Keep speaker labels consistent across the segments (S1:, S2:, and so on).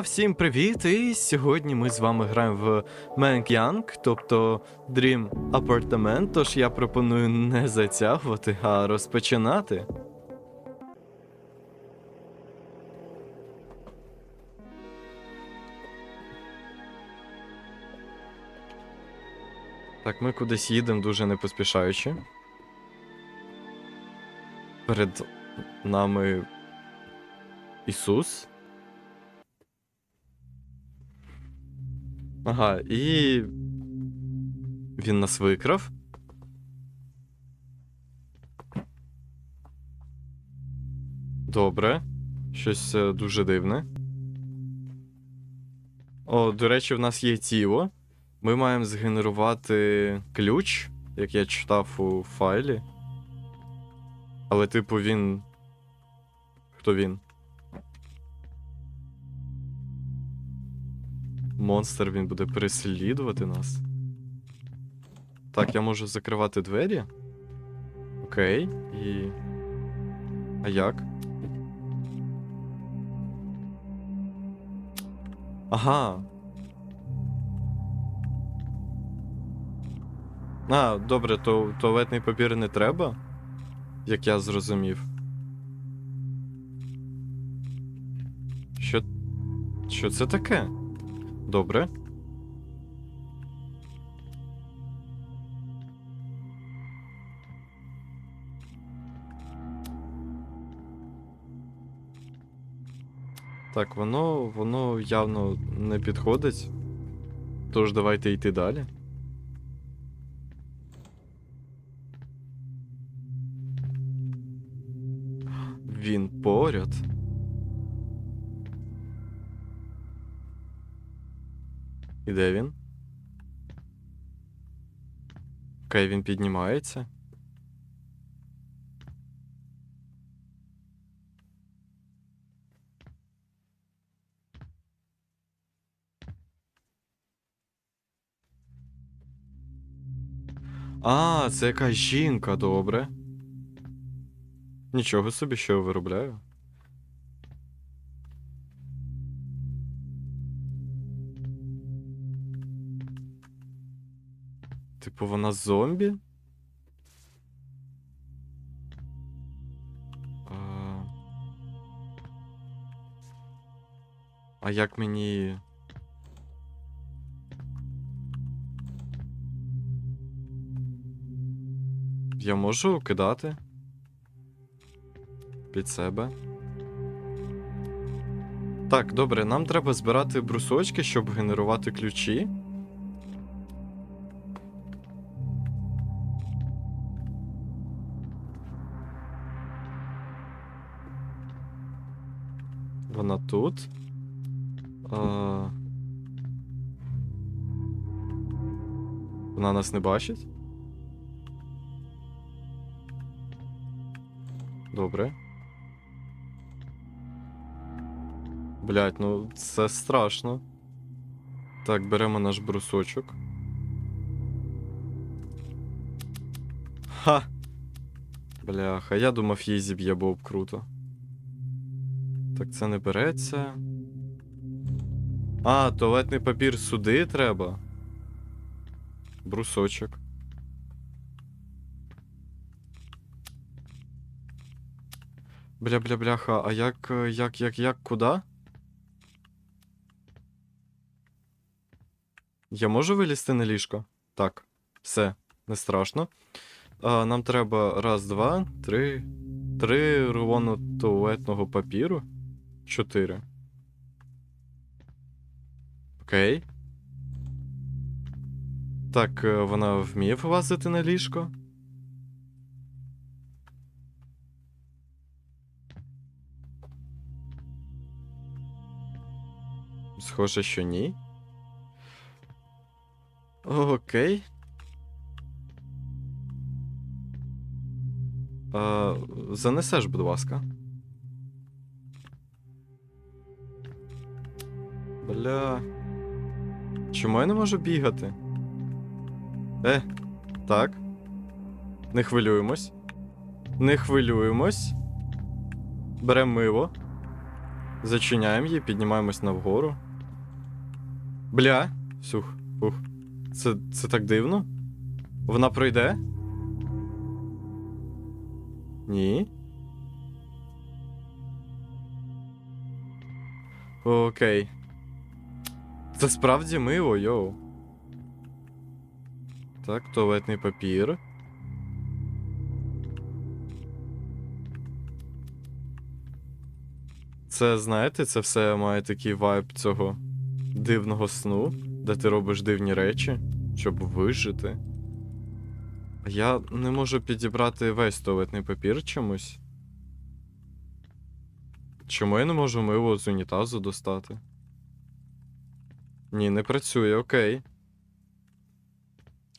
S1: Всім привіт! І сьогодні ми з вами граємо в Mank Young, тобто Dream Apartment, тож я пропоную не затягувати, а розпочинати. Так, ми кудись їдемо дуже не поспішаючи. Перед нами Ісус. Ага, і. Він нас викрав. Добре. Щось е, дуже дивне. О, до речі, в нас є тіло. Ми маємо згенерувати ключ, як я читав у файлі. Але, типу, він. Хто він? Монстр він буде переслідувати нас. Так, я можу закривати двері. Окей. І. А як? Ага. А, добре, то туалетний папір не треба, як я зрозумів. Що. Що це таке? Добре. Так, воно, воно явно не підходить. Тож давайте йти далі. Він поряд. І де він? Окей, він піднімається. А, це якась жінка, добре. Нічого собі, що я виробляю. Типу, вона зомбі? А... а як мені. Я можу кидати? Під себе. Так, добре, нам треба збирати брусочки, щоб генерувати ключі. Тут. А... Вона нас не бачить? Добре. Блять, ну це страшно. Так, беремо наш брусочок. Ха! Бляха, я думав, її зіб'є було б круто. Так, це не береться. А, туалетний папір сюди треба. Брусочок. Бля-бля-бляха, а як, як, як, як, куди? Я можу вилізти на ліжко? Так, все, не страшно. А, нам треба раз, два, три. Три рулону туалетного папіру. Чотири. Окей. Так, е, вона вміє влазити на ліжко. Схоже, що ні. Окей. А, занесеш, будь ласка. Бля. Чому я не можу бігати? Е, так. Не хвилюємось. Не хвилюємось. Беремо мило. Зачиняємо її, піднімаємось навгору. Бля. Сух, фух. Це, це так дивно? Вона пройде? Ні. Окей. Це справді мило, йоу. Так, туалетний папір. Це, знаєте, це все має такий вайб цього дивного сну, де ти робиш дивні речі, щоб вижити. Я не можу підібрати весь туалетний папір чомусь. Чому я не можу мило з унітазу достати? Ні, не працює, окей.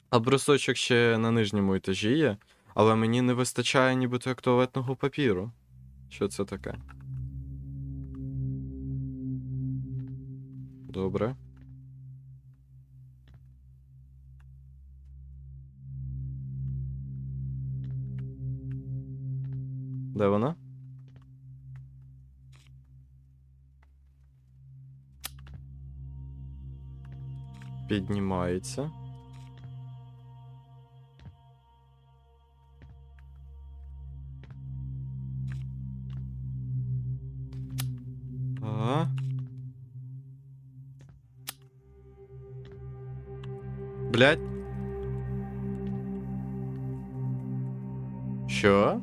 S1: А брусочок ще на нижньому етажі є, але мені не вистачає нібито як туалетного папіру. Що це таке? Добре. Де вона? Піднімається. А. Блять. Що?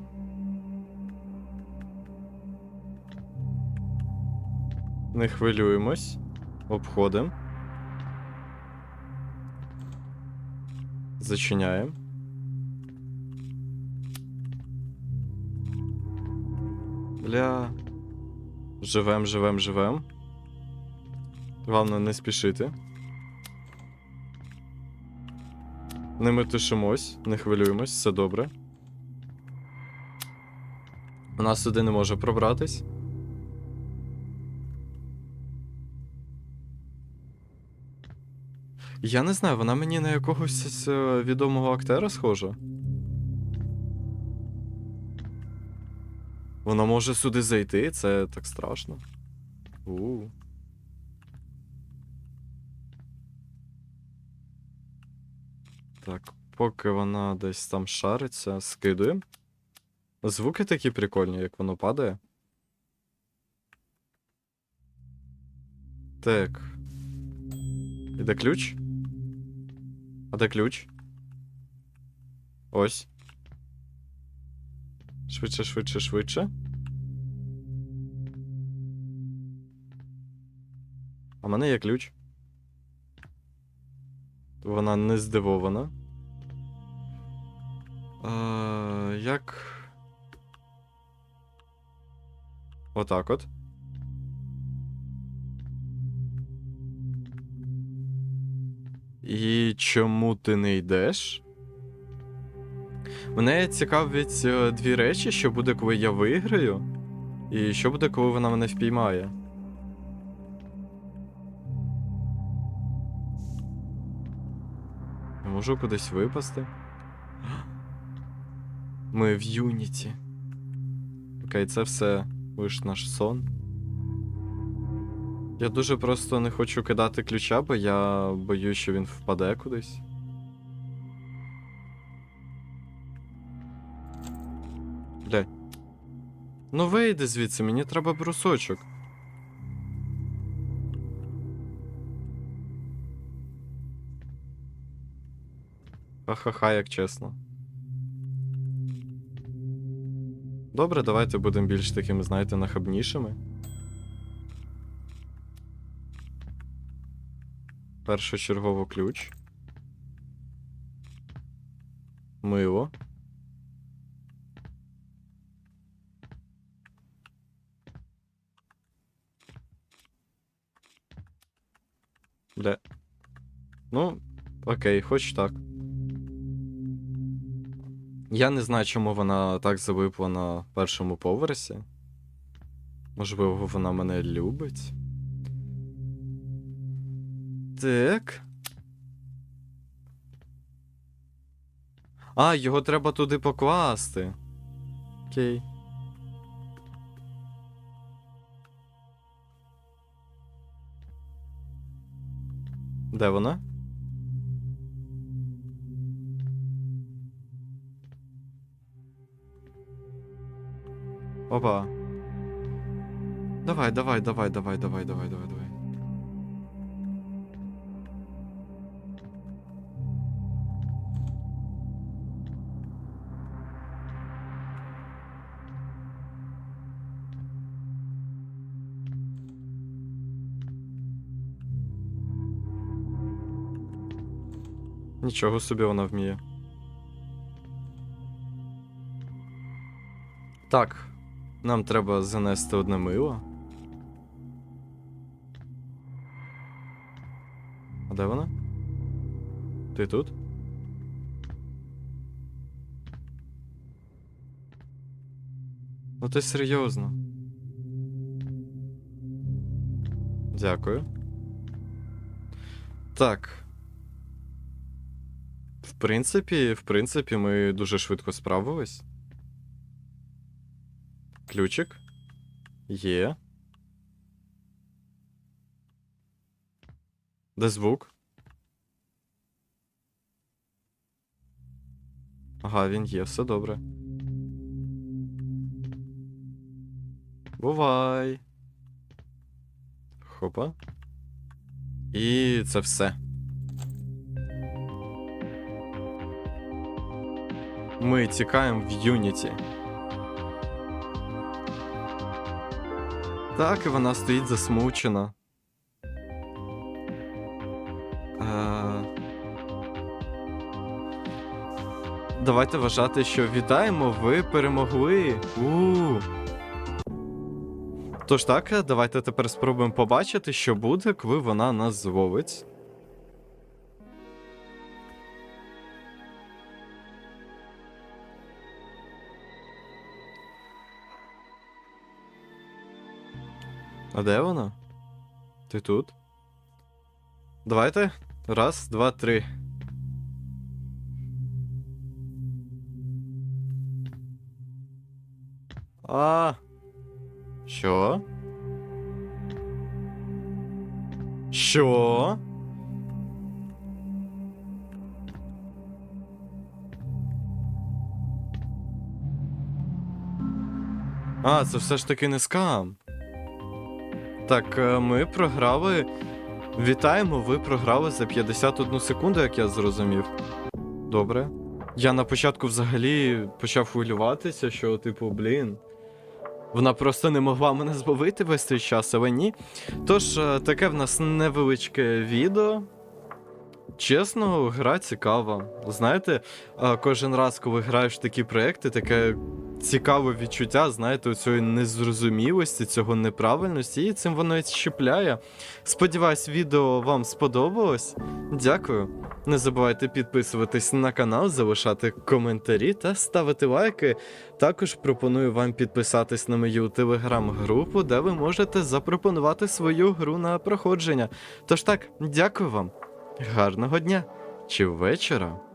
S1: Не хвилюємось. Обходимо. Зачиняємо. Бля. Живем, живем, живем. Главное не спішити. Не метушимось, не хвилюємось, все добре. Вона сюди не може пробратись. Я не знаю, вона мені на якогось е, відомого актера схожа. Вона може сюди зайти, це так страшно. у Так, поки вона десь там шариться, скидуємо. Звуки такі прикольні, як воно падає. Так. І де ключ? А де ключ? Ось. Швидше, швидше, швидше. А в мене є ключ. Вона не здивована. А, як. Отак от. І чому ти не йдеш? Мене цікавить е, дві речі, що буде, коли я виграю, і що буде, коли вона мене впіймає. Я можу кудись випасти. Ми в Юніті. Окей, це все лиш наш сон. Я дуже просто не хочу кидати ключа, бо я боюсь, що він впаде кудись. Бля. Ну вийди звідси, мені треба брусочок. Ха-ха-ха, як чесно. Добре, давайте будемо більш такими, знаєте, нахабнішими. Першочергово ключ. Мило. Бля. Ну, окей, хоч так. Я не знаю, чому вона так завипла на першому поверсі. Можливо, вона мене любить. Так. А, його треба туди покласти. Окей. Де вона? Опа. Давай, давай, давай, давай, давай, давай, давай, давай. Нічого собі вона вміє. Так, нам треба занести одне мило. А де вона? Ти тут? Ну ти серйозно. Дякую. Так. Принципі, в принципі, ми дуже швидко справились. Ключик. Є. Де звук? Ага, він є, все добре. Бувай. Хопа. І це все. Ми тікаємо в Юніті. Так, і вона стоїть засмучена. Е... Давайте вважати, що вітаємо, ви перемогли. у Тож так, давайте тепер спробуємо побачити, що буде, коли вона нас зловить. А де вона? Ти тут? Давайте. Раз, два, три. А. Що? Що? А, це все ж таки не скам. Так, е, ми програли. Вітаємо, ви програли за 51 секунду, як я зрозумів. Добре. Я на початку взагалі почав хвилюватися, що, типу, блін. Вона просто не могла мене збавити весь цей час, але ні. Тож, е, таке в нас невеличке відео. Чесно, гра цікава. Знаєте, е, кожен раз, коли граєш в такі проекти, таке цікаве відчуття, знаєте, цієї незрозумілості, цього неправильності, і цим воно і щепляє. Сподіваюсь, відео вам сподобалось. Дякую. Не забувайте підписуватись на канал, залишати коментарі та ставити лайки. Також пропоную вам підписатись на мою телеграм-групу, де ви можете запропонувати свою гру на проходження. Тож так, дякую вам. Гарного дня чи вечора.